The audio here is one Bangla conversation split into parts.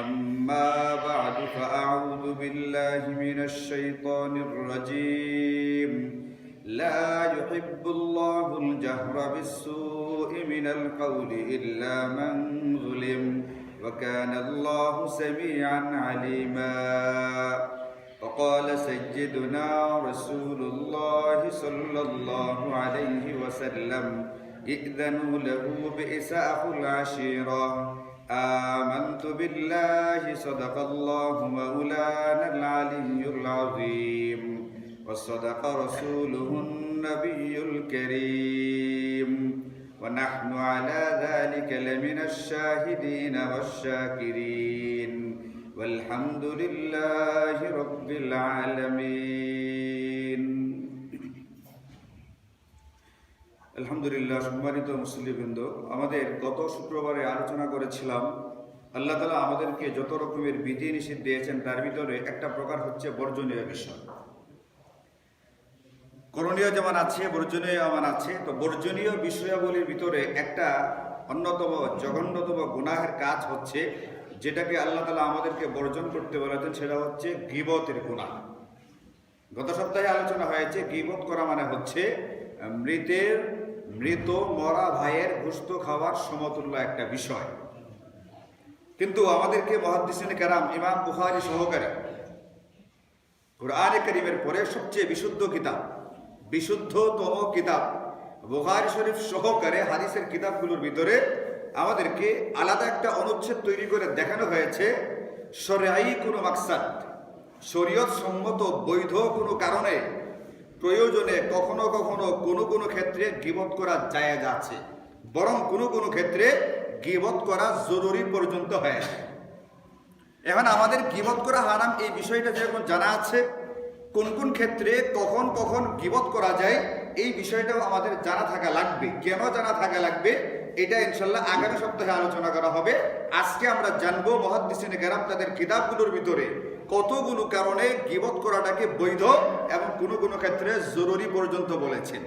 أما بعد فأعوذ بالله من الشيطان الرجيم. لا يحب الله الجهر بالسوء من القول إلا من ظلم وكان الله سميعا عليما. وقال سيدنا رسول الله صلى الله عليه وسلم ائذنوا له بئس أخو العشيرة. آمنت بالله صدق الله مولانا العلي العظيم وصدق رسوله النبي الكريم. ونحن على ذلك لمن الشاهدين والشاكرين. والحمد لله رب العالمين. আলহামদুলিল্লাহ, সম্মানিত মুসলিমবৃন্দ আমাদের গত শুক্রবারে আলোচনা করেছিলাম, আল্লাহ তালা আমাদেরকে যত রকমের বিধি নিষেধ দিয়েছেন, তার ভিতরে একটা প্রকার হচ্ছে বর্জনীয় বিষয়। করণীয় যেমন আছে, বর্জনীয় যেমন আছে, তো বর্জনীয় বিষয়াবলীর ভিতরে একটা অন্যতম জঘন্যতম গুনাহের কাজ হচ্ছে, যেটাকে আল্লাহ তালা আমাদেরকে বর্জন করতে বলেছেন, সেটা হচ্ছে গিবতের গুণা গত সপ্তাহে আলোচনা হয়েছে, গিবত করা মানে হচ্ছে মৃতের মৃত মরা ভাইয়ের গোস্ত খাওয়ার সমতুল্য একটা বিষয়। কিন্তু আমাদেরকে মহাদ্দিসিন কারাম, ইমাম বুখারি সহকারে কোরআনে করিমের পরে সবচেয়ে বিশুদ্ধ কিতাব, বিশুদ্ধতম কিতাব বুখারি শরীফ সহকারে হাদিসের কিতাবগুলোর ভিতরে আমাদেরকে আলাদা একটা অনুচ্ছেদ তৈরি করে দেখানো হয়েছে সরাই কোনো মাকসাদ শরীয়ত সম্মত বৈধ কোনো কারণে প্রয়োজনে কখনো কখনো কোনো কোনো ক্ষেত্রে গিবত করা জায়েজ আছে, বরং কোনো কোনো ক্ষেত্রে গিবত করা জরুরি পর্যন্ত হয়। এখন আমাদের গিবত করা হারাম এই বিষয়টা যেরকম জানা আছে, কোন কোন ক্ষেত্রে কখন কখন গিবত করা যায় এই বিষয়টাও আমাদের জানা থাকা লাগবে। কেন জানা থাকা লাগবে? এটা ইনশাল্লাহ আগামী সপ্তাহে আলোচনা করা হবে। আজকে আমরা জানব মহাদ্দিসিন গেরাম তাদের কিতাবগুলোর ভিতরে। কতগুলো কারণে গিবত করাটাকে বৈধ এবং কোনো কোনো ক্ষেত্রে জরুরি পর্যন্ত বলেছেন।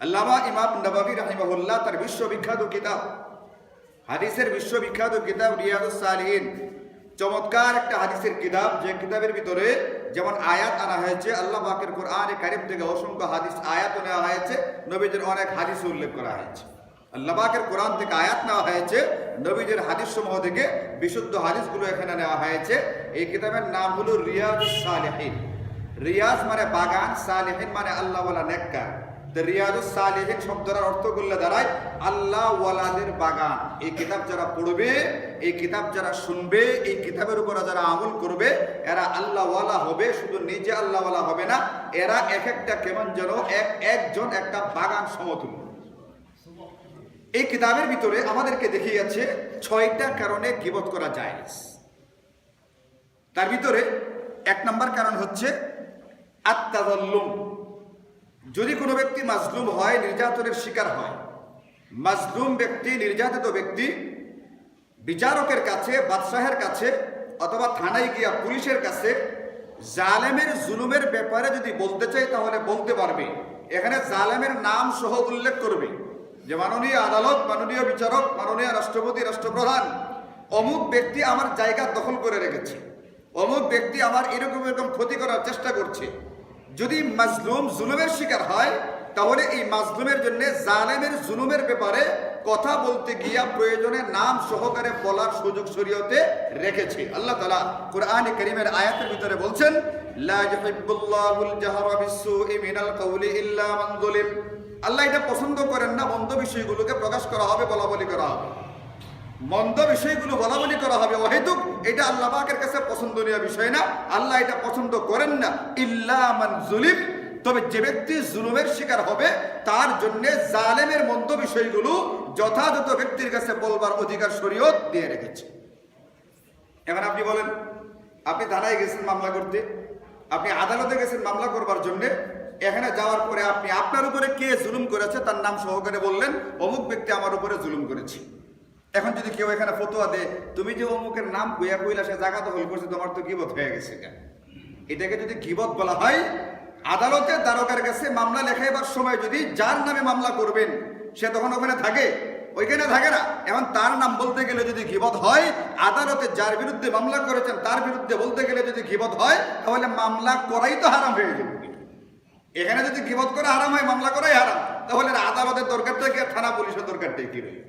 আল্লামা ইমাম নবাবী রাহিমাহুল্লাহ তার বিশ্ববিখ্যাত কিতাব, হাদিসের বিশ্ববিখ্যাত কিতাব রিয়াদুস সালিহিন, চমৎকার একটা হাদিসের কিতাব। যে কিতাবের ভিতরে যেমন আয়াত আনা হয়েছে, আল্লাহ পাকের কোরআনে কারিম থেকে অসংখ্য হাদিস আয়াত নেওয়া হয়েছে। নবীদের অনেক হাদিস উল্লেখ করা হয়েছে। আল্লাহ কোরআন থেকে আয়াত নেওয়া হয়েছে নবীদের হাদিস সমূহ থেকে বিশুদ্ধ হাদিসগুলো এখানে নেওয়া হয়েছে। এই কিতাবের নাম হলো রিয়াজ সালেহিন। রিয়াজ মানে বাগান, সালেহিন মানে আল্লাহওয়ালা নেককার। তো রিয়াজুস সালেহিন শব্দটার অর্থ করলে দাঁড়ায় আল্লাহ ওয়ালাদের বাগান। এই কিতাব যারা পড়বে, এই কিতাব যারা শুনবে, এই কিতাবের উপর যারা আমল করবে, এরা আল্লাহ ওয়ালা হবে, শুধু নিজে আল্লাহ ওয়ালা হবে না, এরা এক একটা কেমন যেন এক, একজন একটা বাগান সমতুল্য। এই কিতাবের ভিতরে আমাদেরকে দেখিয়ে যাচ্ছে ছয়টা কারণে গিবত করা যায়। তার ভিতরে এক নম্বর কারণ হচ্ছে আত্মাদল্লুম যদি কোনো ব্যক্তি মাজলুম হয়, নির্যাতনের শিকার হয়, মাজলুম ব্যক্তি, নির্যাতিত ব্যক্তি বিচারকের কাছে, বাদশাহের কাছে অথবা থানায় গিয়া পুলিশের কাছে জালেমের জুলুমের ব্যাপারে যদি বলতে চাই তাহলে বলতে পারবে। এখানে জালেমের নাম সহ উল্লেখ করবে। যে মাননীয় আদালত, মাননীয় বিচারক, মাননীয় রাষ্ট্রপতি, রাষ্ট্রপ্রধান, অমুক ব্যক্তি আমার জায়গা দখল করে রেখেছে। অমুক ব্যক্তি আমার এরকম এরকম ক্ষতি করার চেষ্টা করছে। যদি মাজলুম জুলুমের শিকার হয়, তাহলে এই মাজলুমের জন্য জালেমের জুলুমের ব্যাপারে কথা বলতে গিয়া প্রয়োজনে নাম সহকারে বলার সুযোগ শরীয়তে রেখেছে। আল্লাহ তালা কোরআন করিমের আয়াতের ভিতরে বলছেন, লা ইউহিব্বুল্লাহুল জাহরা বিসসুই মিনাল কাউলি ইল্লা মান আল্লাহ এটা পছন্দ করেন না, মন্দ বিষয়গুলোকে প্রকাশ করা হবে, বলা বলি করা হবে। মন্দ বিষয়গুলো বলা বলি করা হবে। অহেতুক এটা আল্লাহ পাকের কাছে পছন্দনীয় বিষয় না। আল্লাহ এটা পছন্দ করেন না। ইল্লা মান জুলিম, তবে যে ব্যক্তি জুলুমের শিকার হবে, তার জন্য জালেমের মন্দ বিষয়গুলো যথাযথ ব্যক্তির কাছে বলবার অধিকার শরীয়ত দিয়ে রেখেছে। এখন আপনি বলেন, আপনি থানায় গেছেন মামলা করতে, আপনি আদালতে গেছেন মামলা করবার জন্য এখানে যাওয়ার পরে আপনি আপনার উপরে কে জুলুম করেছে তার নাম সহকারে বললেন, অমুক ব্যক্তি আমার উপরে জুলুম করেছে। এখন যদি কেউ এখানে ফতোয়া দেয়, তুমি যে অমুকের নাম কুইয়া কইলা সে জায়গা দখল করছে, তোমার তো গিবত হয়ে গেছে এটা এটাকে যদি গিবত বলা হয়, আদালতের দ্বারকার কাছে মামলা লেখাইবার সময় যদি যার নামে মামলা করবেন, সে তখন ওখানে থাকে? ওইখানে থাকে না। এখন তার নাম বলতে গেলে যদি গিবত হয়, আদালতে যার বিরুদ্ধে মামলা করেছেন তার বিরুদ্ধে বলতে গেলে যদি গিবত হয়, তাহলে মামলা করাই তো হারাম হয়ে যাবে। এখানে যদি গিবত করে হারাম হয়, মামলা করাই হারাম, তাহলে আদালতের দরকারটা কি আর থানা পুলিশের দরকারটাই কি রইল?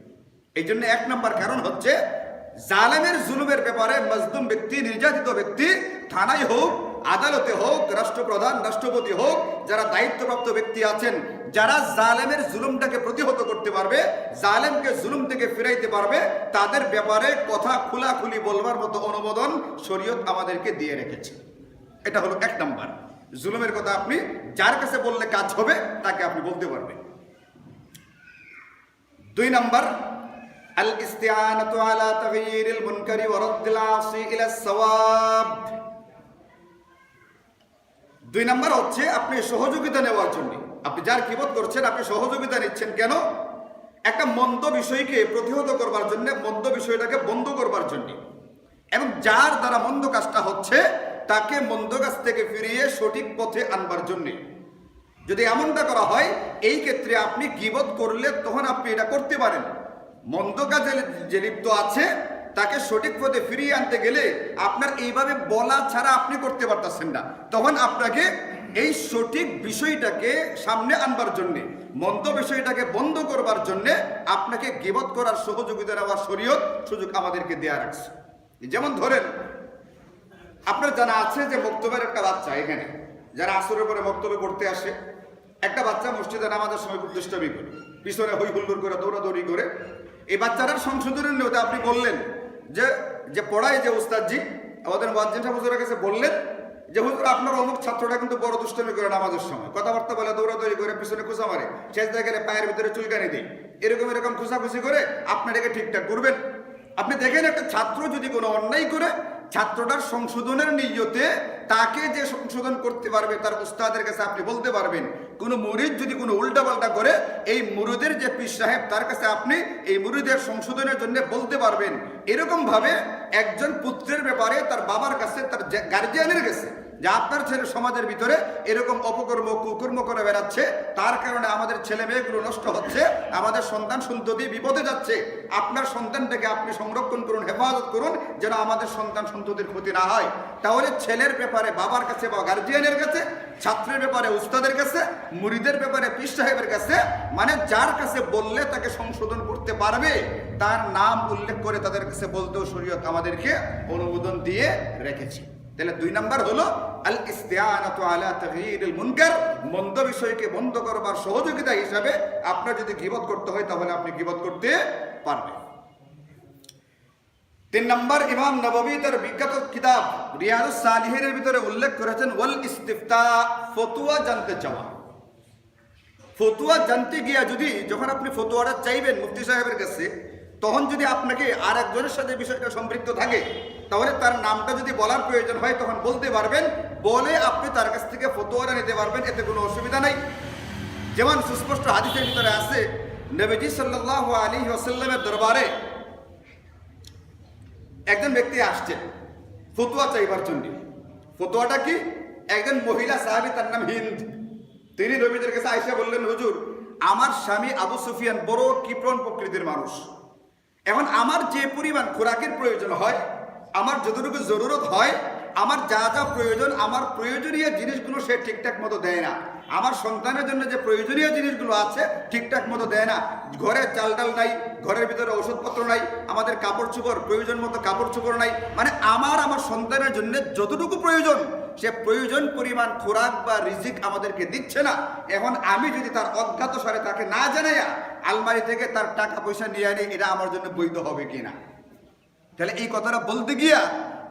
এই জন্য এক নম্বর কারণ হচ্ছে, জালেমের জুলুমের ব্যাপারে মজদুম ব্যক্তি, নির্যাতিত ব্যক্তি থানায় হোক, আদালতে হোক, রাষ্ট্রপ্রধান, রাষ্ট্রপতি হোক, যারা দায়িত্বপ্রাপ্ত ব্যক্তি আছেন, যারা জালেমের জুলুমটাকে প্রতিহত করতে পারবে, জালেমকে জুলুম থেকে ফিরাইতে পারবে, তাদের ব্যাপারে কথা খোলাখুলি বলবার মতো অনুমোদন শরীয়ত আমাদেরকে দিয়ে রেখেছে এটা হলো এক নাম্বার জুলুমের কথা আপনি যার কাছে বললে কাজ হবে, তাকে আপনি বলতে পারবেন। দুই নম্বর আল ইস্তিআনাতু আলা তাগয়িরিল মুনকারি ওয়া রাদ্দিল আসি ইলা দুই নম্বর হচ্ছে, আপনি সহযোগিতা নেওয়ার জন্য। আপনি যার কিবত করছেন, আপনি সহযোগিতা নিচ্ছেন কেন? একটা মন্দ বিষয়কে প্রতিহত করবার জন্য, মন্দ বিষয়টাকে বন্ধ করবার জন্য। এবং যার দ্বারা মন্দ কাজটা হচ্ছে তাকে মন্দ থেকে ফিরিয়ে সঠিক পথে আনবার জন্য। যদি এমনটা করা হয়, এই ক্ষেত্রে আপনি গিবত করলে তখন আপনি এটা করতে পারেন। মন্দ কাজে যে লিপ্ত আছে, তাকে সঠিক পথে ফিরিয়ে আনতে গেলে আপনার এইভাবে বলা ছাড়া আপনি করতে পারতেছেন না। তখন আপনাকে এই সঠিক বিষয়টাকে সামনে আনবার জন্যে, মন্দ বিষয়টাকে বন্ধ করবার জন্যে আপনাকে গিবত করার সহযোগিতা নেওয়ার শরীয়ত সুযোগ আমাদেরকে দেয়া রাখছে। যেমন ধরেন আপনার জানা আছে যে বক্তব্যের একটা বাচ্চা এখানে, যারা আসরের পরে বক্তব্য করতে আসে, একটা বাচ্চা মসজিদে নামাজের সময় খুব দুষ্টামি করে, পিছনে হই হুল্লোর করে, দৌড়াদৌড়ি করে। এই বাচ্চাটার সংশোধনের নিয়তে আপনি বললেন যে যে পড়ায় যে উস্তাদজি, আমাদের ওয়াজ্জিন সাহেব হুজুরের কাছে বললেন যে, হুজুর, আপনার অমুক ছাত্রটা কিন্তু বড় দুষ্টামি করে নামাজের সময়। কথাবার্তা বলে, দৌড়াদৌড়ি করে, পিছনে খুঁজা মারে। শেষ গেলে পায়ের ভিতরে চুলকানি দেয়। এরকম এরকম খুশাখুশি করে আপনি এটাকে ঠিকঠাক করবেন। আপনি দেখেন একটা ছাত্র যদি কোনো অন্যায় করে ছাত্রটার সংশোধনের নিয়তে তাকে যে সংশোধন করতে পারবে, তার উস্তাদের কাছে আপনি বলতে পারবেন। কোনো মুরিদ যদি কোনো উল্টাপাল্টা করে, এই মুরুদের যে পীর সাহেব, তার কাছে আপনি এই মুরিদের সংশোধনের জন্য বলতে পারবেন। এরকমভাবে একজন পুত্রের ব্যাপারে তার বাবার কাছে, তার গার্জিয়ানের কাছে যে আপনার ছেলে সমাজের ভিতরে এরকম অপকর্ম, কুকর্ম করে বেড়াচ্ছে, তার কারণে আমাদের ছেলে মেয়েগুলো নষ্ট হচ্ছে, আমাদের সন্তান সন্ততি বিপদে যাচ্ছে, আপনার সন্তানটাকে আপনি সংরক্ষণ করুন, হেফাজত করুন, যেন আমাদের সন্তান সন্ততির ক্ষতি না হয়। তাহলে ছেলের ব্যাপারে, বাবার কাছে বা গার্জিয়ানের কাছে, ছাত্রের ব্যাপারে, উস্তাদের কাছে মুরিদের ব্যাপারে, পীর সাহেবের কাছে মানে যার কাছে বললে তাকে সংশোধন করতে পারবে, তার নাম উল্লেখ করে তাদের কাছে বলতেও শরীয়ত আমাদেরকে অনুমোদন দিয়ে রেখেছে। তাহলে দুই নাম্বার হলো, আল ইস্তিআনাতু আলা তাগয়িরিল মুনকার, মন্দ বিষয়কে বন্ধ করবার সহযোগিতা হিসাবে আপনার যদি গিবত করতে হয়, তাহলে আপনি গিবত করতে পারবেন। তিন নম্বর, ইমাম নববী তার বিখ্যাত কিতাব রিয়াদুস সালিহিনের ভিতরে উল্লেখ করেছেন, ওয়াল ইস্তিফতা, ফতুয়া জানতে চাওয়া। ফতুয়া জানতে গিয়া যদি যখন আপনি ফতুয়াটা চাইবেন মুফতি সাহেবের কাছে, তখন যদি আপনাকে আর একজনের সাথে বিষয়টা সম্পৃক্ত থাকে তাহলে তার নামটা যদি বলার প্রয়োজন হয়, তখন বলতে পারবেন, বলে আপনি তার কাছ থেকে ফতুয়াটা নিতে পারবেন, এতে কোনো অসুবিধা নাই। যেমন সুস্পষ্ট হাদিসের ভিতরে আছে, নবীজি সাল্লাল্লাহু আলাইহি ওয়াসাল্লামের দরবারে একজন ব্যক্তি আসছেন, ফতুয়া চাইবার জন্য। ফতুয়াটা কি? একজন মহিলা সাহাবি, তার নাম হিন্দ। তিনি নবীদের কাছে আইসা বললেন, হুজুর, আমার স্বামী আবু সুফিয়ান বড় কিপ্রণ প্রকৃতির মানুষ। এখন আমার যে পরিমাণ খোরাকের প্রয়োজন হয় আমার যতটুকু জরুরত হয়, আমার যা যা প্রয়োজন, আমার প্রয়োজনীয় জিনিসগুলো সে ঠিকঠাক মতো দেয় না। আমার সন্তানের জন্য যে প্রয়োজনীয় জিনিসগুলো আছে, ঠিকঠাক মতো দেয় না। ঘরে চাল ডাল নাই, ঘরের ভিতরে ওষুধপত্র নাই, আমাদের কাপড় চোপড়, প্রয়োজন মতো কাপড় চোপড় নাই। মানে আমার আমার সন্তানের জন্য যতটুকু প্রয়োজন, সে প্রয়োজন পরিমাণ খোরাক বা রিজিক আমাদেরকে দিচ্ছে না। এখন আমি যদি তার অজ্ঞাত স্বরে তাকে না জানাইয়া আলমারি থেকে তার টাকা পয়সা নিয়ে আনি, এটা আমার জন্য বৈধ হবে কিনা? তাহলে এই কথাটা বলতে গিয়া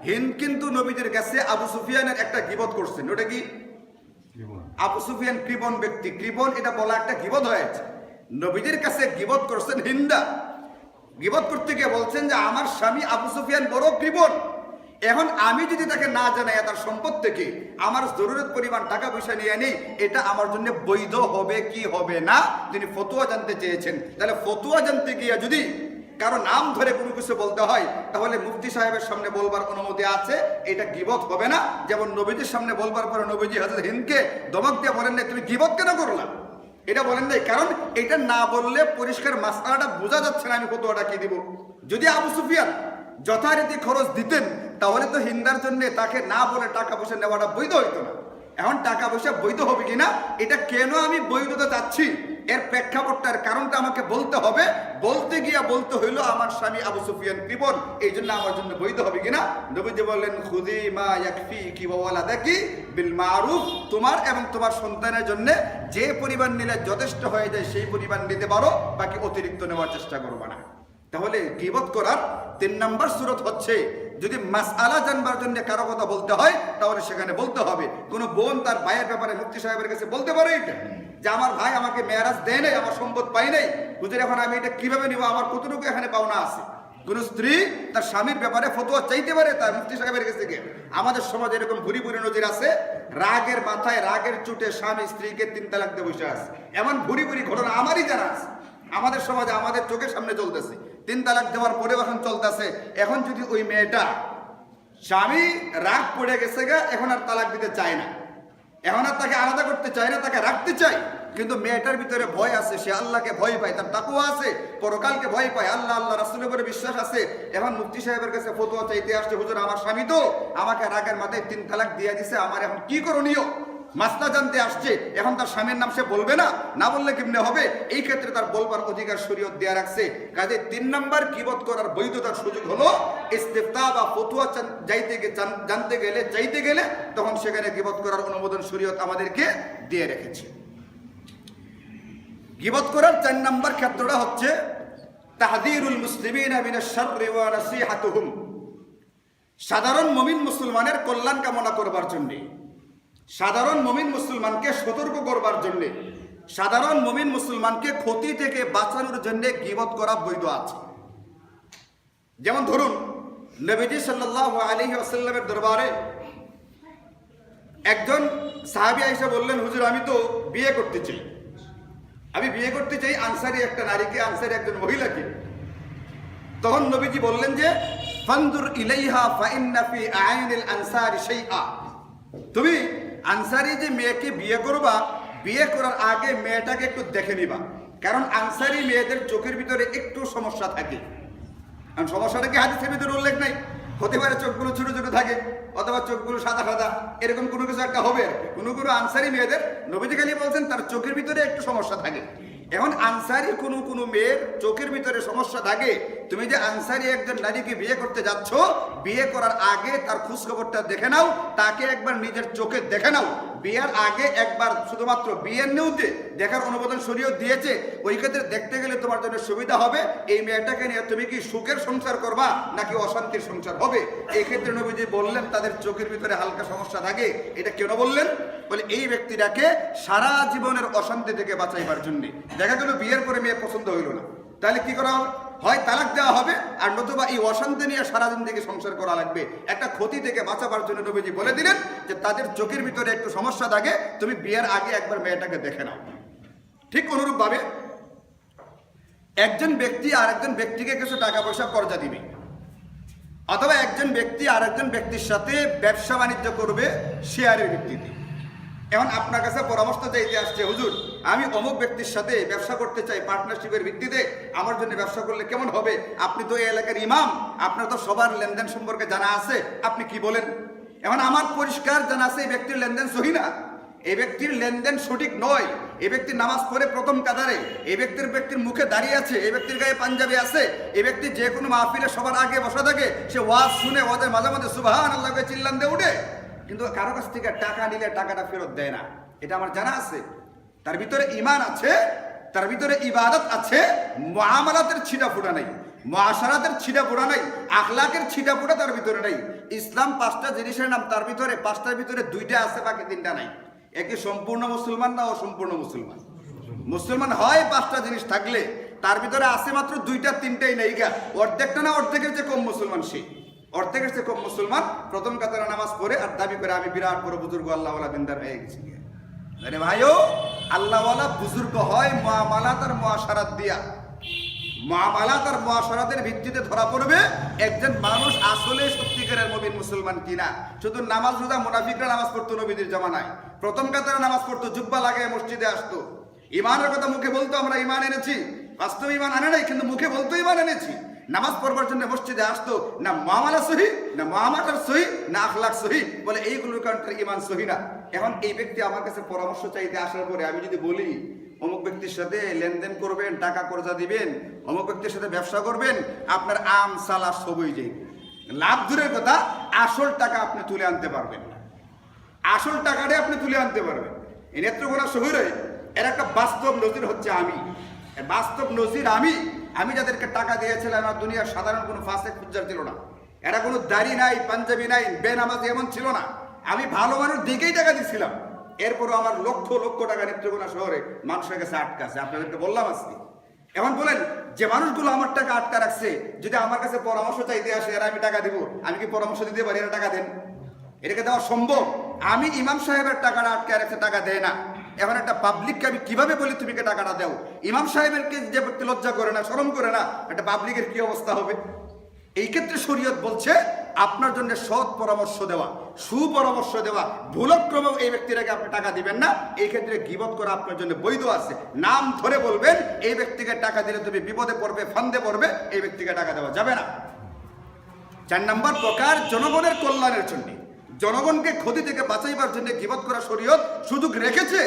হিন্দ কিন্তু নবীদের কাছে আবু সুফিয়ানের একটা গিবত করছেন। ওটা কি? আবু সুফিয়ান কৃপন ব্যক্তি। কৃপন এটা বলা একটা গিবত হয়েছে। নবীদের কাছে গিবত করছেন হিন্দা। গিবত করতে গিয়ে বলছেন যে আমার স্বামী আবু সুফিয়ান বড় কৃপন এখন আমি যদি তাকে না জানাই তার সম্পদ থেকে আমার জরুরত পরিমাণ টাকা পয়সা নিয়ে নেই এটা আমার জন্য বৈধ হবে কি হবে না? তিনি ফতুয়া জানতে চেয়েছেন। তাহলে ফতুয়া জানতে গিয়ে যদি কারও নাম ধরে কোনো কিছু বলতে হয়, তাহলে মুফতি সাহেবের সামনে বলবার অনুমতি আছে, এটা গিবত হবে না। যেমন নবীজির সামনে বলবার পরে নবীজি হাজর হিন্দকে দমক দিয়ে বলেন না তুমি গিবত কেন করলা? এটা বলেন নাই, কারণ এটা না বললে পরিষ্কার মাসলাটা বোঝা যাচ্ছে না আমি ফতোয়াটা কি দিব। যদি আবু সুফিয়ান যথারীতি খরচ দিতেন, তাহলে তো হিন্দার জন্য তাকে না বলে টাকা পয়সা নেওয়াটা বৈধ হইতো না। এখন টাকা পয়সা বৈধ হবে কিনা, এটা কেন আমি বৈধতা চাচ্ছি? এর প্রেক্ষাপটটার কারণটা আমাকে বলতে হবে। বলতে গিয়া বলতে হইল আমার স্বামী আবু সুফিয়ান কৃপন এই জন্য আমার জন্য বৈধ হবে কিনা? নবীজি বললেন, খুদি মা ইয়াকফি কি বাওয়ালা দেখি বিল মারুফ। তোমার এবং তোমার সন্তানের জন্য যে পরিমাণ নিলে যথেষ্ট হয়ে যায়, সেই পরিমাণ নিতে পারো, বাকি অতিরিক্ত নেওয়ার চেষ্টা করব না। তাহলে গিবত করার তিন নম্বর সুরত হচ্ছে, যদি মাসআলা জানবার জন্য কারও কথা বলতে হয়, তাহলে সেখানে বলতে হবে। কোনো বোন তার ভাইয়ের ব্যাপারে মুফতি সাহেবের কাছে বলতে পারে এটা? যে আমার ভাই আমাকে মেয়ারাজ দেয় নাই, আমার সম্পদ পাই নাই হুজুর এখন আমি এটা কীভাবে নিব? আমার কতটুকু এখানে পাওনা আছে? কোন স্ত্রী তার স্বামীর ব্যাপারে ফতোয়া চাইতে পারে তার মুফতি সাহেবের কাছে গিয়ে আমাদের সমাজে এরকম ভুরি ভুরি নজির আছে, রাগের মাথায়, রাগের চুটে স্বামী স্ত্রীকে তিন তালাক দিয়ে বসে আছে। এমন ভুরি ভুরি ঘটনা আমারই জানা আছে। আমাদের সমাজে আমাদের চোখের সামনে চলতেছে। তিন তালাক দেওয়ার পরেও এখন চলতেছে। এখন যদি ওই মেয়েটা স্বামী রাগ পড়ে গেছে গা, এখন আর তালাক দিতে চায় না। এখন আর তাকে আলাদা করতে চাই না, তাকে রাখতে চাই। কিন্তু মেয়েটার ভিতরে ভয় আছে, সে আল্লাহকে ভয় পায়, তার তাকুয়া আছে। পরকালকে ভয় পায়, আল্লাহ আল্লাহ, রাসুলের উপরে বিশ্বাস আছে। এখন মুক্তি সাহেবের কাছে ফতোয়া চাইতে আসছে, হুজুর, আমার স্বামী তো আমাকে রাগের মাথায় তিন তালাক দিয়ে দিছে, আমার এখন কি করণীয়? মাসলা জানতে আসছে, এখন তার স্বামীর নাম সে বলবে না? না বললে কেমনে হবে? এই ক্ষেত্রে তার বলবার অধিকার শরীয়ত দেয়া রাখছে। কাজে তিন নাম্বার কিবত করার বৈধতার সুযোগ হলো, ইস্তেফতা বা ফতুয়া যাইতে জানতে গেলে, যাইতে গেলে তখন সেখানে গিবত করার অনুমোদন শরীয়ত আমাদেরকে দিয়ে রেখেছে। গিবত করার চার নাম্বার ক্ষেত্রটা হচ্ছে, তাহদিরুল মুসলিমিন সাধারণ মমিন মুসলমানের কল্যাণ কামনা করবার জন্যে। সাধারণ মমিন মুসলমানকে সতর্ক করবার জন্যে, সাধারণ মমিন মুসলমানকে ক্ষতি থেকে বাঁচানোর জন্যে গিবত করা বৈধ আছে। যেমন ধরুন, নবীজি সাল্লাহ আলহি আসাল্লামের দরবারে একজন সাহাবি আইসা বললেন, হুজুর, আমি তো বিয়ে করতে চাই। আমি বিয়ে করতে চাই আনসারি একটা নারীকে, আনসারি একজন মহিলাকে। তখন নবীজি বললেন যে ফান্দুর ইলাইহা ফাইন্না ফি আইনিল আনসারি শাইআ। তুমি আনসারি যে মেয়েকে বিয়ে করবা, বিয়ে করার আগে মেয়েটাকে একটু দেখে নিবা। কারণ আনসারি মেয়েদের চোখের ভিতরে একটু সমস্যা থাকে। কারণ সমস্যাটা কি? হাদিসের ভিতরে উল্লেখ নাই। হতে পারে চোখগুলো ছোট ছোট থাকে, অথবা চোখগুলো সাদা সাদা। এরকম কোনো কিছু একটা হবে কোনো কোনো আনসারি মেয়েদের নবীজি খালি বলছেন, তার চোখের ভিতরে একটু সমস্যা থাকে। এখন আনসারি কোনো কোনো মেয়ের চোখের ভিতরে সমস্যা থাকে। তুমি যে আনসারি একজন নারীকে বিয়ে করতে যাচ্ছ, বিয়ে করার আগে তার খোঁজখবরটা দেখে নাও, তাকে একবার নিজের চোখে দেখে নাও। বিয়ের আগে একবার শুধুমাত্র বিয়ের নিউতে দেখার অনুমোদন শরীয়ত দিয়েছে। ওই ক্ষেত্রে দেখতে গেলে তোমার জন্য সুবিধা হবে। এই মেয়েটাকে নিয়ে তুমি কি সুখের সংসার করবা, নাকি অশান্তির সংসার হবে? এই ক্ষেত্রে নবীজি বললেন, তাদের চোখের ভিতরে হালকা সমস্যা থাকে। এটা কেন বললেন? বলে এই ব্যক্তিটাকে সারা জীবনের অশান্তি থেকে বাঁচাইবার জন্য। দেখা গেল বিয়ের পরে মেয়ে পছন্দ হইল না। তাহলে কি করা হবে হয় তালাক দেওয়া হবে আর নতুবা এই অশান্তি নিয়ে সারাদিন থেকে সংসার করা লাগবে। একটা ক্ষতি থেকে বাঁচাবার জন্য নবীজি বলে দিলেন যে তাদের চোখের ভিতরে একটু সমস্যা থাকে, তুমি বিয়ের আগে একবার মেয়েটাকে দেখে নাও। ঠিক অনুরূপভাবে একজন ব্যক্তি আর একজন ব্যক্তিকে কিছু টাকা পয়সা কর্জা দিবে। অথবা একজন ব্যক্তি আর একজন ব্যক্তির সাথে ব্যবসা বাণিজ্য করবে শেয়ারের ভিত্তিতে। এখন আপনার কাছে পরামর্শ চাইতে আসছে, হুজুর, আমি অমুক ব্যক্তির সাথে ব্যবসা করতে চাই পার্টনারশিপের ভিত্তিতে। আমার জন্য ব্যবসা করলে কেমন হবে? আপনি তো এই এলাকার ইমাম। আপনার তো সবার লেনদেন সম্পর্কে জানা আছে। আপনি কি বলেন? এখন আমার পরিষ্কার জানা আছে, এই ব্যক্তির লেনদেন সহি না। এই ব্যক্তির লেনদেন সঠিক নয়। এই ব্যক্তি নামাজ পড়ে প্রথম কাতারে। এই ব্যক্তির ব্যক্তির মুখে দাঁড়িয়ে আছে। এই ব্যক্তির গায়ে পাঞ্জাবি আছে। এই ব্যক্তি যে কোনো মাহফিলে সবার আগে বসা থাকে। সে ওয়াজ শুনে ওদের মাঝে মাঝে সুবাহান আল্লাহকে চিল্লান দিয়ে উঠে। কিন্তু কারও কাছ থেকে টাকা নিলে টাকাটা ফেরত দেয় না। এটা আমার জানা আছে। তার ভিতরে ইমান আছে, তার ভিতরে ইবাদত আছে মহামালাতের ছিটা ফোটা নাই মহাসারাতের ছিটা ফোটা নাই, আখলাকের ছিটা ফোটা তার ভিতরে নাই। ইসলাম পাঁচটা জিনিসের নাম তার ভিতরে, পাঁচটার ভিতরে দুইটা আছে, বাকি তিনটা নাই। একে সম্পূর্ণ মুসলমান না অসম্পূর্ণ মুসলমান? মুসলমান হয় পাঁচটা জিনিস থাকলে, তার ভিতরে আছে মাত্র দুইটা, তিনটাই নেই গা। অর্ধেকটা না অর্ধেকের চেয়ে কম মুসলমান সে। অর্ধেকের চেয়ে কম মুসলমান, প্রথম কাতারে নামাজ পড়ে আর দাবি করে আমি বিরাট বড় বুজুর্গ, আল্লাহওয়ালা বিন্দার হয়ে গেছি। আরে ভাইও, আল্লাহওয়ালা বুজুর্গ হয় মহামালাত আর মহাসারাত দিয়া। মহামালাত আর মহাসারাতের ভিত্তিতে ধরা পড়বে একজন মানুষ আসলে সত্যিকারের মবিন মুসলমান কিনা। শুধু নামাজ রোজা মোনাফিকরা নামাজ পড়তো নবীদের জামানায়। প্রথম কাতারে নামাজ পড়তো, জুব্বা লাগায় মসজিদে আসতো। ইমানের কথা মুখে বলতো, আমরা ইমান এনেছি। বাস্তব ইমান আনে নাই, কিন্তু মুখে বলতো ইমান এনেছি। নামাজ পড়বার জন্য মসজিদে আসতো, না মামালা সহি, না মামাটার সহি, না আখলাক সহি, বলে এইগুলোর কারণে তার ইমান সহি না। এখন এই ব্যক্তি আমার কাছে পরামর্শ চাইতে আসার পরে আমি যদি বলি, অমুক ব্যক্তির সাথে লেনদেন করবেন, টাকা কর্জা দিবেন, অমুক ব্যক্তির সাথে ব্যবসা করবেন, আপনার আম সালা সবই যাইবে লাভ দূরের কথা, আসল টাকা আপনি তুলে আনতে পারবেন না। আসল টাকাটাই আপনি তুলে আনতে পারবেন। এই নেত্রকোনা শহরে, এর একটা বাস্তব নজির হচ্ছে আমি। বাস্তব নজির আমি আমি যাদেরকে টাকা দিয়েছিলাম আমার দুনিয়ার সাধারণ কোনো ফাঁসে খুঁজার ছিল না। এরা কোনো দাড়ি নাই, পাঞ্জাবি নাই, বেনামাজি এমন ছিল না। আমি ভালো মানুষ দিকেই টাকা দিছিলাম। এরপরও আমার লক্ষ লক্ষ টাকা নেত্রকোনা শহরে মানুষের কাছে আটকা আছে। আপনাদেরকে বললাম আজকে। এমন বলেন, যে মানুষগুলো আমার টাকা আটকা রাখছে, যদি আমার কাছে পরামর্শ চাইতে আসে, এরা আমি টাকা দিব। আমি কি পরামর্শ দিতে পারি? এরা টাকা দেন। এটাকে দেওয়া সম্ভব। আমি ইমাম সাহেবের টাকাটা আটকে রাখতে টাকা দেয় না। এখন একটা পাবলিককে আমি কীভাবে বলি তুমি কে টাকাটা দাও? ইমাম সাহেবেরকে যে ব্যক্তি লজ্জা করে না, শরম করে না, একটা পাবলিকের কি অবস্থা হবে? এই ক্ষেত্রে শরীয়ত বলছে, আপনার জন্য সৎ পরামর্শ দেওয়া, সুপরামর্শ দেওয়া, ভুলক্রমেও এই ব্যক্তিটাকে আপনি টাকা দিবেন না। এই ক্ষেত্রে গিবত করা আপনার জন্য বৈধ আছে। নাম ধরে বলবেন, এই ব্যক্তিকে টাকা দিলে তুমি বিপদে পড়বে, ফান্দে পড়বে, এই ব্যক্তিকে টাকা দেওয়া যাবে না। চার নম্বর প্রকার জনগণের কল্যাণের জন্য। জনগণকে ক্ষতি থেকে বাঁচাইবার জন্য গিবত করা শরীয়ত সুযোগ রেখেছে?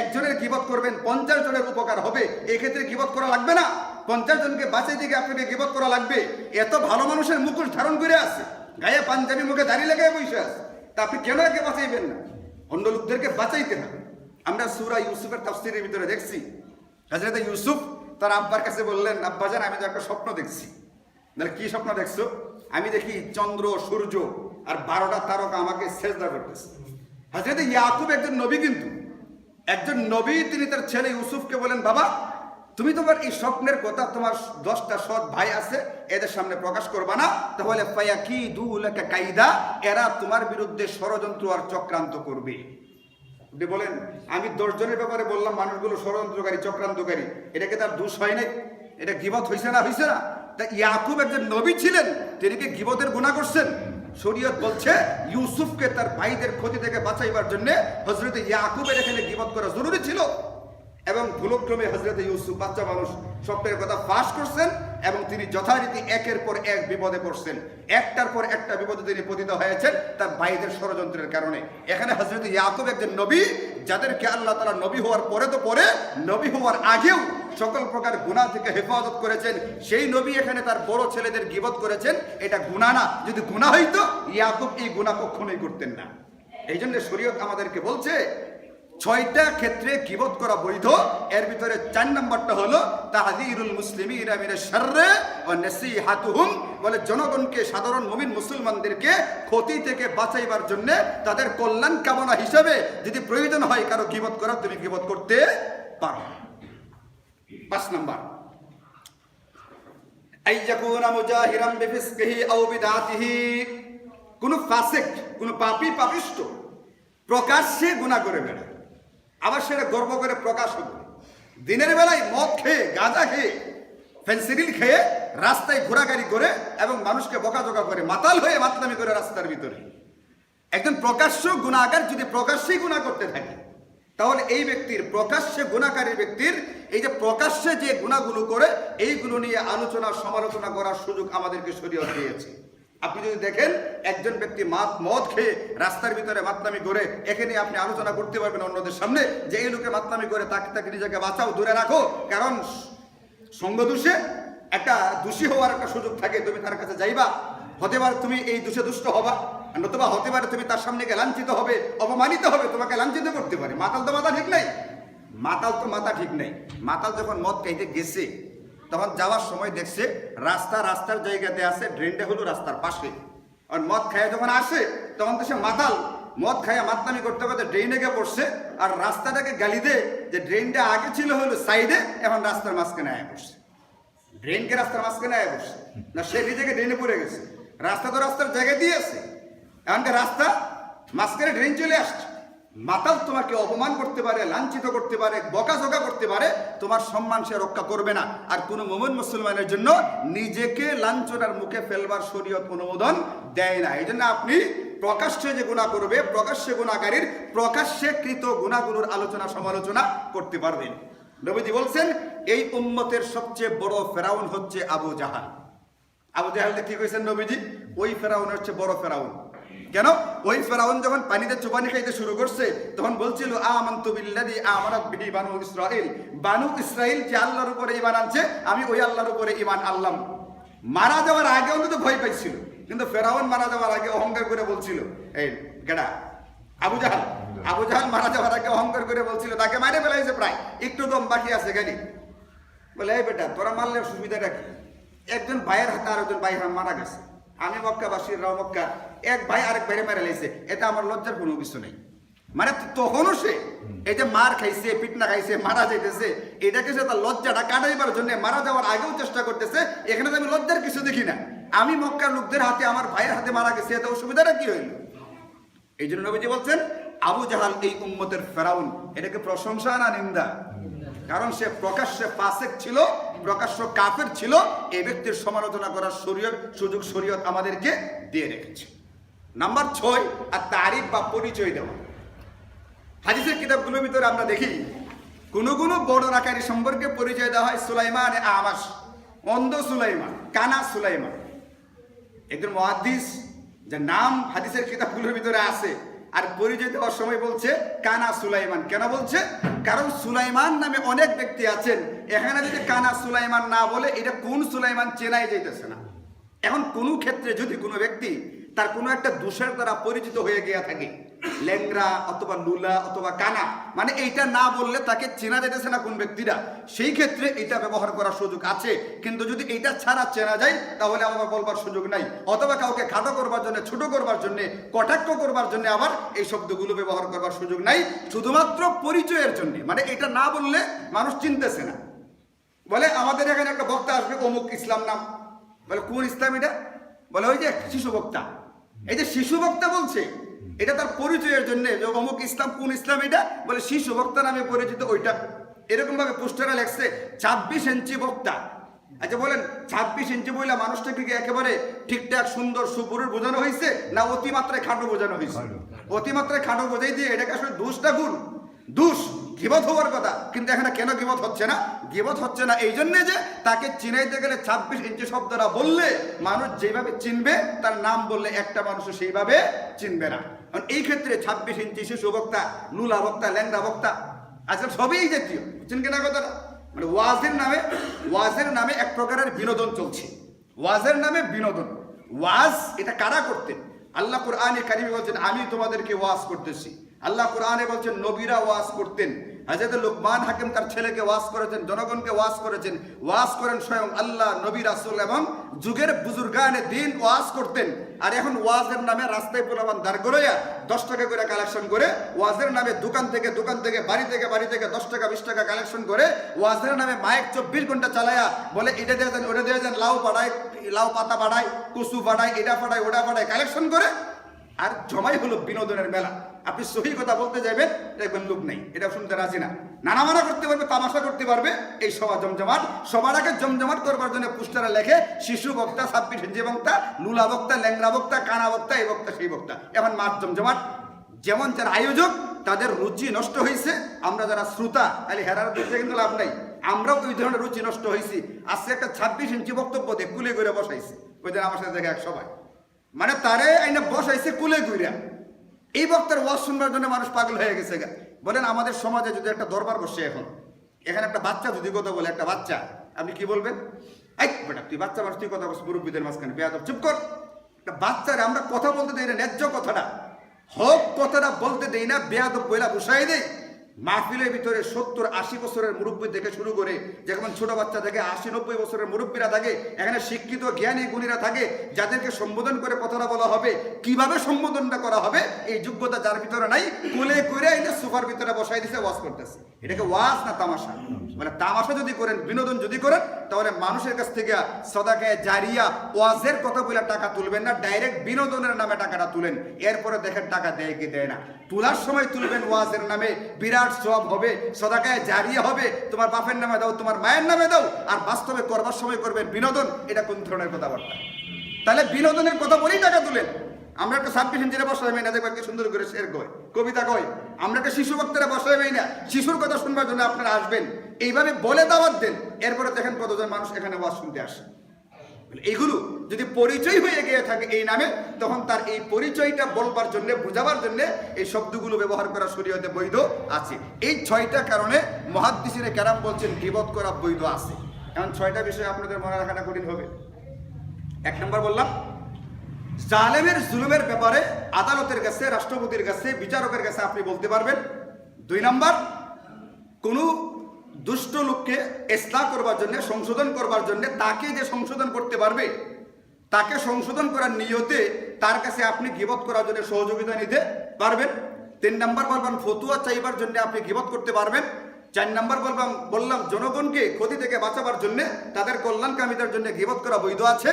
একজনের গিবত করবেন, পঞ্চাশ জনের উপকার হবে। এক্ষেত্রে ক্ষেত্রে গিবত করা লাগবে না। পঞ্চাশ জনকে বাঁচাই দিকে আপনাকে গিবত করা লাগবে। এত ভালো মানুষের মুখোশ ধারণ করে আছে। গায়ে পাঞ্জাবি মুখে দাঁড়িয়ে লেগে বসে আছে। তা আপনি কেন একে বাঁচাইবেন না? অন্য লোকদেরকে বাঁচাইতে হবে। আমরা সুরা ইউসুফের তাফসিরের ভিতরে দেখছি। হাজরত ইউসুফ তার আব্বার কাছে বললেন আব্বাজান আমি তো একটা স্বপ্ন দেখছি। তাহলে কি স্বপ্ন দেখছ? আমি দেখি চন্দ্র, সূর্য আর বারোটা তারকা আমাকে সেজদা করতেছে। হাজরত ইয়াকুব একজন নবী কিন্তু। একজন নবী, তিনি তার ছেলে ইউসুফকে বলেন, বাবা, তুমি তোমার এই স্বপ্নের কথা তোমার দশটা সৎ ভাই আছে, এদের সামনে প্রকাশ করবা না। তাহলে ফায়াকি দুলাকা কাইদা, এরা তোমার বিরুদ্ধে ষড়যন্ত্র আর চক্রান্ত করবে। বলেন, আমি দশজনের ব্যাপারে বললাম, মানুষগুলো ষড়যন্ত্রকারী, চক্রান্তকারী। এটাকে তার দোষ হয় নাই? এটা গিবত হয়েছে না হয়েছে না? তা ইয়াকুব একজন নবী ছিলেন, তিনি কি গিবতের গুণা করছেন? শরীয়ত বলছে, ইউসুফকে তার ভাইদের ক্ষতি থেকে বাঁচাইবার জন্য হজরত ইয়াকুবের এখানে গিবত করা জরুরি ছিল। এবং ভুলক্রমে হজরত ইউসুফ বাচ্চা মানুষ সবটার কথা ফাঁস করছেন। এবং তিনি যথারীতি একের পর এক বিপদে পড়ছেন। একটার পর একটা বিপদে তিনি পতিত হয়েছেন তার ভাইদের ষড়যন্ত্রের কারণে। এখানে হজরত ইয়াকুব একজন নবী, যাদেরকে আল্লাহ তালা নবী হওয়ার পরে তো পরে, নবী হওয়ার আগেও সকল প্রকার গুণা থেকে হেফাজত করেছেন। সেই নবী এখানে তার বড় ছেলেদের গিবত করেছেন। এটা গুণা না। যদি গুণা হইতো, ইয়াকুব এই গুণা কখনোই করতেন না। এই জন্য শরীয়ত আমাদেরকে বলছে ছয়টা ক্ষেত্রে কিবত করা বৈধ? এর ভিতরে চার নম্বরটা হলো তাহাদিরুল ও নাসিহাতুহুম। বলে জনগণকে, সাধারণ মুমিন মুসলমানদেরকে ক্ষতি থেকে বাঁচাইবার জন্য তাদের কল্যাণ কামনা হিসাবে যদি প্রয়োজন হয় কারও গিবত করা, তুমি গিবত করতে পারো। পাঁচ নাম্বার। কোন ফাসিক, কোন পাপী পাপিষ্ট প্রকাশ্যে গুনাহ করে বেড়ায়। আবার সেটা গর্ব করে প্রকাশ হবে দিনের বেলায় মদ খেয়ে, গাঁজা খেয়ে, ফেন্সিডিল খেয়ে রাস্তায় ঘোরাগাড়ি করে এবং মানুষকে বকাঝোকা করে, মাতাল হয়ে মাতলামি করে রাস্তার ভিতরে। একজন প্রকাশ্য গুণাগার যদি প্রকাশ্যেই গুণা করতে থাকে, তাহলে এই ব্যক্তির প্রকাশ্যে গুণাকারী ব্যক্তির এই যে প্রকাশ্যে যে গুণাগুলো করে, এইগুলো নিয়ে আলোচনা, সমালোচনা করার সুযোগ আমাদেরকে শরীয়ত দিয়েছে। আপনি যদি দেখেন একজন ব্যক্তি মাত, মদ খেয়ে রাস্তার ভিতরে মাতলামি করে এখানে আপনি আলোচনা করতে পারবেন অন্যদের সামনে যে এই লোকে মাতলামি করে তাকে তাকে নিজেকে বাঁচাও, দূরে রাখো। কারণ সঙ্গ দোষে একটা দোষী হওয়ার একটা সুযোগ থাকে, তুমি তার কাছে যাইবা, হতে পারে তুমি এই দোষে দুষ্ট হবা নতুবা হতে পারে তুমি তার সামনে গিয়ে লাঞ্ছিত হবে, অপমানিত হবে, তোমাকে লাঞ্ছিত করতে পারে। মাতাল তো মাথা ঠিক নাই। মাতাল তো মাথা ঠিক নাই। মাতাল যখন মদ খাইতে গেছে তখন যাওয়ার সময় দেখছে রাস্তা রাস্তার জায়গাতে আছে, ড্রেনটা হলো রাস্তার পাশে। আর মদ খায় যখন আসে, তখন তো সে মাতাল। মদ খায়, মাতলামি করতে করতে ড্রেনে গিয়ে পড়ছে আর রাস্তাটাকে গালি দে যে ড্রেনটা আগে ছিল হলো সাইডে, এখন রাস্তার মাঝখানে আয় পড়ছে। ড্রেনকে রাস্তার মাঝখানে আয় পড়ছে। না, সে নিজেকে ড্রেনে পড়ে গেছে। রাস্তা তো রাস্তার জায়গায় দিয়ে আছে। এখনকার রাস্তা মাঝখানে ড্রেন চলে আসছে। মাতাল তোমাকে অপমান করতে পারে, লাঞ্ছিত করতে পারে, বকাঝকা করতে পারে, তোমার সম্মান সে রক্ষা করবে না। আর কোনো মোমেন মুসলমানের জন্য নিজেকে লাঞ্ছনার মুখে ফেলবার শরীয়ত অনুমোদন দেয় না। এই জন্য আপনি প্রকাশ্যে যে গুণা করবে, প্রকাশ্যে গুণাকারীর প্রকাশ্যে কৃত গুণাগুলোর আলোচনা, সমালোচনা করতে পারবেন। নবীজি বলছেন, এই উম্মতের সবচেয়ে বড় ফেরাউন হচ্ছে আবু জাহাল। আবু জাহালকে কি কইছেন নবীজি? ওই ফেরাউন হচ্ছে বড় ফেরাউন। কেন? ওই ফেরাউন যখন পানিতে চুবানি খাইতে শুরু করছে, তখন বলছিল, আমান্তু বিল্লাহি আমারাত বিহি বানু ইসরাইল বানু ইসরাইল যে আল্লাহর উপরে ঈমান আনছে, আমি ওই আল্লাহর উপরে ইমান আনলাম। মারা যাওয়ার আগে অন্তত ভয় পাইছিল, কিন্তু ফেরাউন মারা যাওয়ার আগে অহংকার করে বলছিল, এই, গেডা, আবু জাহাল আবু জাহাল মারা যাওয়ার আগে অহংকার করে বলছিল, তাকে মারে ফেলাইছে প্রায়, একটু দম বাকি আছে গাড়ি বলে, এই বেটা, তোরা মারলে সুবিধাটা কি? একজন ভাইয়ের হাতে আর একজন ভাই মারা গেছে। আমি মক্কাবাসীর রাও মক্কা এক ভাই আরেক ভাইরে মেরে লাইছে। এটা আমার লজ্জার কোনো কিছু নেই। মানে তখনও সে এই যে মার খাইছে, পিটনা খাইছে, মারা যাইতেছে, এটাকে সে তার লজ্জাটা কাটাইবার জন্য মারা যাওয়ার আগেও চেষ্টা করতেছে, এখানে তো আমি লজ্জার কিছু দেখি না। আমি মক্কার লোকদের হাতে, আমার ভাইয়ের হাতে মারা গেছে, এতে অসুবিধাটা কি হইল এই জন্য নবীজি বলছেন, আবু জাহাল এই উম্মতের ফেরাউন। এটাকে প্রশংসা না নিন্দা? কারণ সে প্রকাশ্যে পাসেক ছিল প্রকাশ্য কাফের ছিল, এ ব্যক্তির সমালোচনা করার শরীয়ত, সুযোগ শরীয়ত আমাদেরকে দিয়ে রেখেছে। নাম্বার ছয়, আর তারিফ বা পরিচয় দেওয়া। হাদিসের কিতাবগুলোর ভিতরে আমরা দেখি, কোন কোন বর্ণনাকারী সম্পর্কে পরিচয় দেওয়া হয় সুলাইমান আমাস, অন্ধ সুলাইমান, কানা সুলাইমান। একজন মহাদিস যে নাম হাদিসের কিতাবগুলোর ভিতরে আছে আর পরিচয় দেওয়ার সময় বলছে, কানা সুলাইমান। কেন বলছে? কারণ সুলাইমান নামে অনেক ব্যক্তি আছেন। এখানে যদি কানা সুলাইমান না বলে, এটা কোন সুলাইমান চেনাই যাইতেছে না। এখন কোনো ক্ষেত্রে যদি কোনো ব্যক্তি তার কোনো একটা দোষের দ্বারা পরিচিত হয়ে গিয়া থাকে ল্যাংরা অথবা লুলা অথবা কানা মানে এইটা না বললে তাকে চেনা যেতেছে না কোন ব্যক্তিরা। সেই ক্ষেত্রে এটা ব্যবহার করার সুযোগ আছে, কিন্তু যদি এইটা ছাড়া চেনা যায়, তাহলে আমার বলবার সুযোগ নাই। অথবা কাউকে খাটো করবার জন্য, ছোট করবার জন্য, কটাক্ষ করবার জন্য আবার এই শব্দগুলো ব্যবহার করবার সুযোগ নাই, শুধুমাত্র পরিচয়ের জন্য। মানে এটা না বললে মানুষ চিনতেছে না। বলে আমাদের এখানে একটা বক্তা আসবে, অমুক ইসলাম নাম। বলে, কোন ইসলাম এটা? বলে, ওই যে শিশু বক্তা। এই যে শিশু বক্তা বলছে এটা তার পরিচয়ের জন্য যে অমুক ইসলাম কোন ইসলাম এটা? বলে শিশু বক্তা নামে পরিচিত ওইটা। এরকম ভাবে পোস্টারে লেখছে ছাব্বিশ ইঞ্চি বক্তা। আচ্ছা বলেন ছাব্বিশ ইঞ্চি বইলা মানুষটাকে কি একেবারে ঠিকঠাক সুন্দর সুপুরুষ বোঝানো হয়েছে? না অতিমাত্রায় খাটো বোঝানো হয়েছে? অতিমাত্রায় খাটো বোঝাই দিয়ে এটাকে আসলে দোষটা গুণ। দুষ গিবত হওয়ার কথা। কিন্তু এখানে কেন গিবত হচ্ছে না? গিবত হচ্ছে না এই জন্যে যে তাকে চিনাইতে গেলে ছাব্বিশ ইঞ্চি শব্দটা বললে মানুষ যেভাবে চিনবে, তার নাম বললে একটা মানুষ সেইভাবে চিনবে না। কারণ এই ক্ষেত্রে ছাব্বিশ ইঞ্চি শিশু বক্তা লুলা বক্তা, ল্যাংড়া বক্তা, আজকাল সবই জাতীয়। বুঝছেন কিনা কথাটা? মানে ওয়াজের নামে ওয়াজের নামে এক প্রকারের বিনোদন চলছে। ওয়াজের নামে বিনোদন। ওয়াজ, এটা কারা করতেন? আল্লাহ কোরআনে কারিমে বলছেন, আমি তোমাদেরকে ওয়াজ করতেছি। আল্লাহ কোরআনে বলছেন, নবীরা ওয়াজ করতেন। লোকমান হাকিম তার ছেলেকে করেছেন, জনগণকে করেছেন। করেন স্বয়ং আল্লাহ, নবী, রাসুল এবং যুগের বুজুর্গানে দিন করতেন। আর এখন ওয়াজের নামে রাস্তায় পোলাবান দাঁড় করাইয়া দশ টাকা করে কালেকশন করে ওয়াজের নামে দোকান থেকে দোকান থেকে, বাড়ি থেকে বাড়ি থেকে দশ টাকা, বিশ টাকা কালেকশন করে ওয়াজের নামে মাইক চব্বিশ ঘণ্টা চালায়া বলে, এটা দিয়ে দেন, ওটা দিয়ে দেন, লাউ পাড়ায় লাউ পাতা পাড়ায় কুসু পাড়ায় এটা পাড়ায় ওটা পাড়ায় কালেকশন করে, আর জমাই হলো বিনোদনের মেলা। আপনি সহি কথা বলতে যাবেন দেখবেন লোক নেই, এটা শুনতে রাজি না। নানা মানা করতে পারবে, তামাশা করতে পারবে, এই সভা জমজমাট। সবার আগে জমজমাট করবার জন্য পুস্টারে লেখে, শিশু বক্তা, ছাব্বিশ ইঞ্চি বক্তা, লুলা বক্তা ল্যাংরা বক্তা, কানা বক্তা, এই বক্তা, সেই বক্তা। এখন মাঠ জমজমাট, যেমন যারা আয়োজক, তাদের রুচি নষ্ট হয়েছে আমরা যারা শ্রোতা তাহলে হেরার দেখতে কিন্তু লাভ নাই। আমরাও ওই ধরনের রুচি নষ্ট হয়েছি আজকে একটা ছাব্বিশ ইঞ্চি বক্তব্য দিয়ে কুলে করে বসাইছে। ওই দিন আমার সাথে দেখে এক সবাই মানে তারে আইনে বসাইছে কুলে গুইরা। এই বক্তার ওয়াজ শুনবার জন্য মানুষ পাগল হয়ে গেছে। বলেন, আমাদের সমাজে যদি একটা দরবার বসে এখন, এখানে একটা বাচ্চা যদি কথা বলে, একটা বাচ্চা, আপনি কি বলবেন? এই বেটা, তুই বাচ্চা মানুষ, তুই কথা বলছিস, মুরব্বীদের মাঝখানে, বেয়াদব, চুপ কর। একটা বাচ্চারে আমরা কথা বলতে দেই না, ন্যায্য কথাটা। হক কথাটা বলতে দেই না, বেয়াদব বইলা বসাই দেই। মাহফিলের ভিতরে সত্তর আশি বছরের মুরব্বী থেকে শুরু করে যেমন ছোট বাচ্চা থেকে আশি নব্বই বছরের মুরব্বীরা থাকে, এখানে শিক্ষিত, জ্ঞানী, গুণীরা থাকে, যাদেরকে সম্বোধন করে কথাটা বলা হবে, কীভাবে সম্বোধনটা করা হবে, এই যোগ্যতা যার ভিতরে নাই, কোলে করে এনে সোফার ভিতরে বসাই দিছে, ওয়াজ করতেছে। এটাকে ওয়াজ না তামাশা? মানে তামাশা যদি করেন, বিনোদন যদি করেন, তাহলে মানুষের কাছ থেকে সদাকায় জারিয়া ওয়াজের কথা বলে টাকা তুলবেন না, ডাইরেক্ট বিনোদনের নামে টাকাটা তুলেন। এরপরে দেখেন টাকা দেয় কি দেয় না। তোলার সময় তুলবেন ওয়াজের নামে, বিরাট সব হবে, সদাকায় জারিয়া হবে, তোমার বাপের নামে দাও, তোমার মায়ের নামে দাও, আর বাস্তবে করবার সময় করবেন বিনোদন, এটা কোন ধরনের কথাবার্তা? তাহলে বিনোদনের কথা বলেই টাকা তুলেন। আমরা একটা ছাব্বিশ ইঞ্চিরে বসাই না দেখব কি সুন্দর করে শের কয়, কবিতা কয়। আমরা একটা শিশু বক্তারা বসাই না, শিশুর কথা শুনবার জন্য আপনারা আসবেন। এইভাবে বলে দাওয়াত দেন, এরপরে দেখেন কতজন মানুষ এখানে ওয়াজ শুনতে আসে। এইগুলো যদি পরিচয় হয়ে গিয়ে থাকে এই নামে, তখন তার এই পরিচয়টা বলবার জন্য, বোঝাবার জন্য এই শব্দগুলো ব্যবহার করা শরীয়তে বৈধ আছে। এই ছয়টা কারণে মহাদ্দিসিনে ক্যারাম বলছেন, গিবত করা বৈধ আছে। এখন ছয়টা বিষয় আপনাদের মনে রাখাটা কঠিন হবে। এক নম্বর বললাম, জালেমের জুলুমের ব্যাপারে আদালতের কাছে, রাষ্ট্রপতির কাছে, বিচারকের কাছে আপনি বলতে পারবেন। দুই নম্বর, কোনো দুষ্ট লোককে ইসলাহ করবার জন্য, সংশোধন করবার জন্য তাকে যে সংশোধন করতে পারবে, তাকে সংশোধন করার নিয়তে তার কাছে আপনি গিবত করার জন্য সহযোগিতা নিতে পারবেন। তিন নাম্বার বলবেন, ফতুয়া চাইবার জন্য আপনি গিবত করতে পারবেন। চার নাম্বার বললাম বললাম, জনগণকে ক্ষতি থেকে বাঁচাবার জন্য তাদের কল্যাণকামীদের জন্য গিবত করা বৈধ আছে।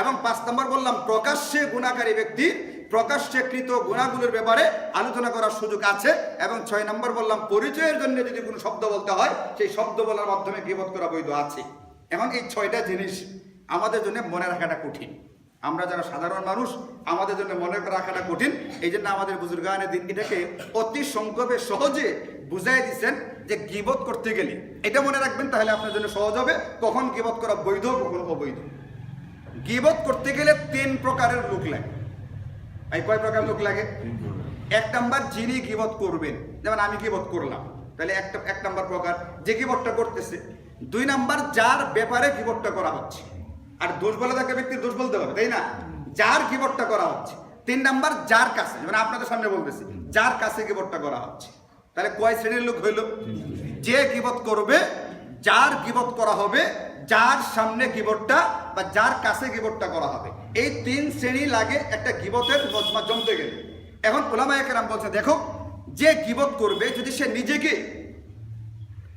এবং পাঁচ নম্বর বললাম, প্রকাশ্যে গুণাকারী ব্যক্তি প্রকাশ্যে কৃত গুণাগুলোর ব্যাপারে আলোচনা করার সুযোগ আছে এবং ছয় নম্বর বললাম, পরিচয়ের জন্য যদি কোনো শব্দ বলতে হয়, সেই শব্দ বলার মাধ্যমে গিবত করা বৈধ আছে। এখন এই ছয়টা জিনিস আমাদের জন্য মনে রাখাটা কঠিন। আমরা যারা সাধারণ মানুষ, আমাদের জন্য মনে রাখাটা কঠিন। এই জন্য আমাদের বুজুর্গানে দিন এটাকে অতি সংক্ষেপে সহজে বুঝাই দিচ্ছেন যে গিবত করতে গেলে। এটা মনে রাখবেন, তাহলে আপনার জন্য সহজ হবে। কখন গিবত করা বৈধ, কখন অবৈধ। গিবত করতে গেলে তিন প্রকারের লোক লাগে। এই কয় প্রকার লোক লাগে? এক নাম্বার যিনি গিবত করবেন যেমন আমি গিবত করলাম তাহলে একটা এক নাম্বার প্রকার যে গিবতটা করতেছে। দুই নাম্বার যার ব্যাপারে গিবতটা করা হচ্ছে। আর দোষ বলে থাকে ব্যক্তির দোষ বলতে হবে তাই না? যার গিবতটা করা হচ্ছে। তিন নাম্বার যার কাছে মানে আপনাদের সামনে বলতেছি যার কাছে গিবতটা করা হচ্ছে। তাহলে কয় শ্রেণির লোক হইল? যে গিবত করবে যার গিবত করা হবে যার সামনে গিবটটা বা যার কাছে গিবটটা করা হবে। এই তিন শ্রেণি লাগে একটা গিবতের মজমা জমতে গেলে। এখন ওলামা একরাম বলছে, দেখো, যে গিবত করবে, যদি সে নিজেকে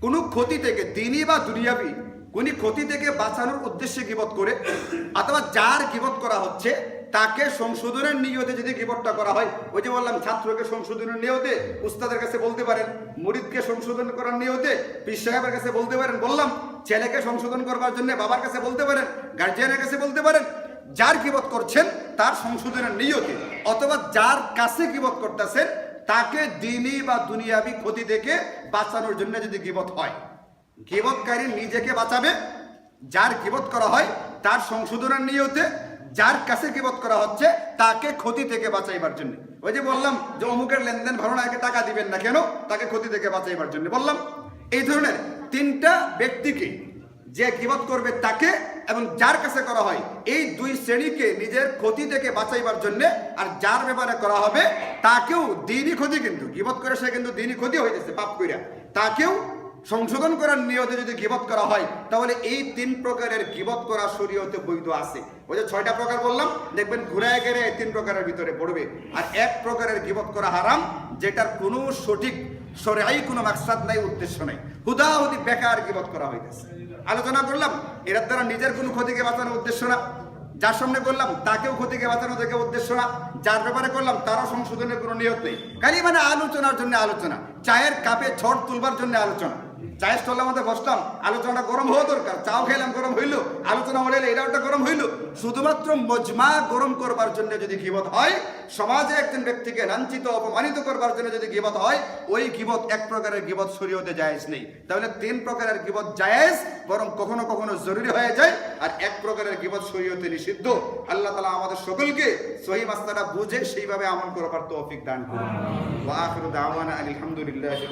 কোনো ক্ষতি থেকে দিনই বা দুনিয়াবি, কোন ক্ষতি থেকে বাঁচানোর উদ্দেশ্যে গিবত করে, অথবা যার গিবত করা হচ্ছে, তাকে সংশোধনের নিয়তে যদি গিবতটা করা হয়, ওই যে বললাম, ছাত্রকে সংশোধনের নিয়তে, উস্তাদের কাছে বলতে পারেন, মুরিদকে সংশোধন করার নিয়তে, পীর সাহেবের কাছে বলতে পারেন, বললাম, ছেলেকে সংশোধন করবার জন্য বাবার কাছে বলতে পারেন, গার্জিয়ানের কাছে বলতে পারেন যার কিবত করছেন, তার সংশোধনের নিয়তে, অথবা যার কাছে কিবত করতেছেন, তাকে দিনই বা দুনিয়াবি ক্ষতি থেকে বাঁচানোর জন্য যদি গিবত হয়। গিবতকারী নিজেকে বাঁচাবে, যার গিবত করা হয়, তার সংশোধনের নিয়তে, যার কাছে গিবত করা হচ্ছে, তাকে ক্ষতি থেকে বাঁচাইবার জন্য। ওই যে বললাম যে অমুকের লেনদেন ভালো না টাকা দিবেন না কেন, তাকে ক্ষতি থেকে বাঁচাইবার জন্য। বললাম, এই ধরনের তিনটা ব্যক্তিকে যে গিবত করবে তাকে এবং যার কাছে করা হয়, এই দুই শ্রেণীকে নিজের ক্ষতি থেকে বাঁচাইবার জন্য আর যার ব্যাপারে করা হবে, তাকেও দিনই ক্ষতি কিন্তু, গিবত করে সে কিন্তু দিনই ক্ষতি হইতেছে, পাপ কইরা। তাকেও সংশোধন করার নিয়তে যদি গিবত করা হয়, তাহলে এই তিন প্রকারের গিবত করা শরীয়তে বৈধ আছে। ওই যে ছয়টা প্রকার বললাম, দেখবেন ঘুরায় গেলে এই তিন প্রকারের ভিতরে পড়বে। আর এক প্রকারের গিবত করা হারাম, যেটার কোনো সঠিক সরাই কোনো মাকসাদ নাই, উদ্দেশ্য নাই। হুদাহুদি বেকার গিবত করা হইতেছে। আলোচনা করলাম এরা তারা নিজের কোনো ক্ষতিকে বাঁচানোর উদ্দেশ্য না। যার সামনে করলাম তাকেও ক্ষতিকে বাঁচানো থেকে উদ্দেশ্য না। যার ব্যাপারে করলাম, তারও সংশোধনের কোনো নিয়ত নেই। খালি মানে আলোচনার জন্য আলোচনা, চায়ের কাপে ছড় তুলবার জন্য আলোচনা। চায়ের স্টলের মধ্যে বসলাম আলোচনাটা গরম হওয়া দরকার। চাও খেলাম, গরম হইল। আলোচনা হলে এটাও একটা গরম হইল। শুধুমাত্র মজমা গরম করবার জন্য যদি গিবত হয়, সমাজে একজন ব্যক্তিকে লাঞ্ছিত, অপমানিত করবার জন্য যদি গিবত হয়, ওই গিবত এক প্রকারের গিবত শরীয়তে জায়েজ নেই। তাহলে তিন প্রকারের গিবত জায়েজ, বরং কখনো কখনো জরুরি হয়ে যায়, আর এক প্রকারের গিবত শরীয়তে নিষিদ্ধ। আল্লাহ তালা আমাদের সকলকে সহি মাস্তারা বুঝে সেইভাবে আমল করবার তৌফিক দান করুন। আলহামদুলিল্লাহি